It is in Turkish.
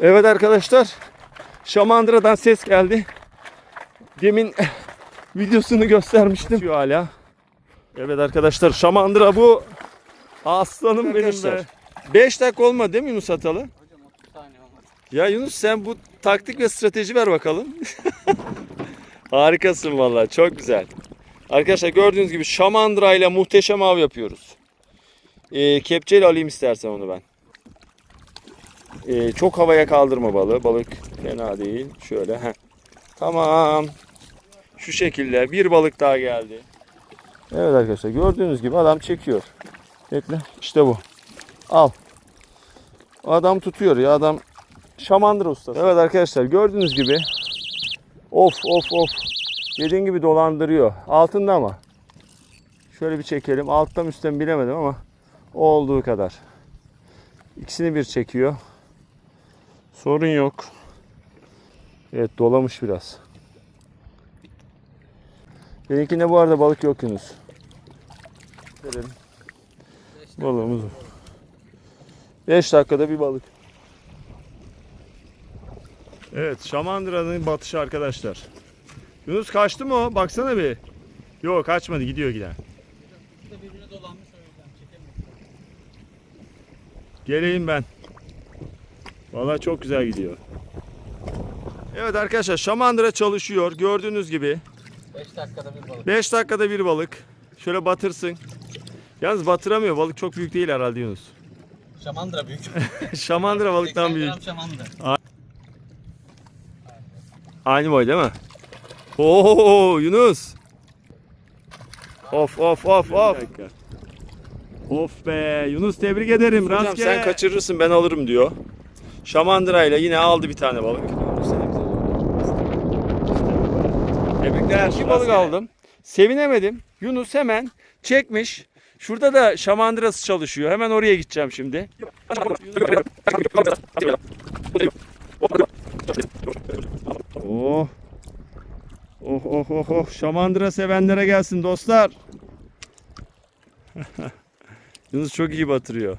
Evet arkadaşlar. Şamandıra'dan ses geldi. Demin videosunu göstermiştim. Şu hala. Evet arkadaşlar Şamandıra bu. Aslanım benim be. 5 dakika olmadı değil mi Yunus Atalı? Hocam 30 saniye olmadı. Ya Yunus sen bu taktik ve strateji ver bakalım. Harikasın vallahi çok güzel. Arkadaşlar gördüğünüz gibi şamandıra ile muhteşem av yapıyoruz. Ee, kepçeyle alayım istersen onu ben. Ee, çok havaya kaldırma balığı. Balık fena değil. Şöyle. Heh. Tamam. Şu şekilde bir balık daha geldi. Evet arkadaşlar gördüğünüz gibi adam çekiyor. Bekle. İşte bu. Al. Adam tutuyor ya adam şamandıra ustası. Evet arkadaşlar gördüğünüz gibi of of of dediğin gibi dolandırıyor. Altında ama. Şöyle bir çekelim. Alttan üstten bilemedim ama olduğu kadar. İkisini bir çekiyor. Sorun yok. Evet dolamış biraz. Benimkinde bu arada balık yok Yunus. Verelim. Balığımız 5 dakikada bir balık. Evet, Şamandıra'nın batışı arkadaşlar. Yunus kaçtı mı o? Baksana bir. Yok kaçmadı, gidiyor giden. Geleyim ben. Vallahi çok güzel gidiyor. Evet arkadaşlar, Şamandıra çalışıyor. Gördüğünüz gibi 5 dakikada bir balık. 5 dakikada bir balık. Şöyle batırsın. Yalnız batıramıyor. Balık çok büyük değil herhalde Yunus. Şamandıra büyük. Şamandıra balıktan 80 büyük. şamandıra. Aynı boy değil mi? Oo Yunus. Of of of of. Of be Yunus tebrik ederim. Hocam Rastgele. sen kaçırırsın ben alırım diyor. Şamandıra ile yine aldı bir tane balık. Tebrikler. Bir balık aldım. Sevinemedim. Yunus hemen çekmiş. Şurada da şamandırası çalışıyor. Hemen oraya gideceğim şimdi. Oh. Oh oh oh oh. Şamandıra sevenlere gelsin dostlar. Yunus çok iyi batırıyor.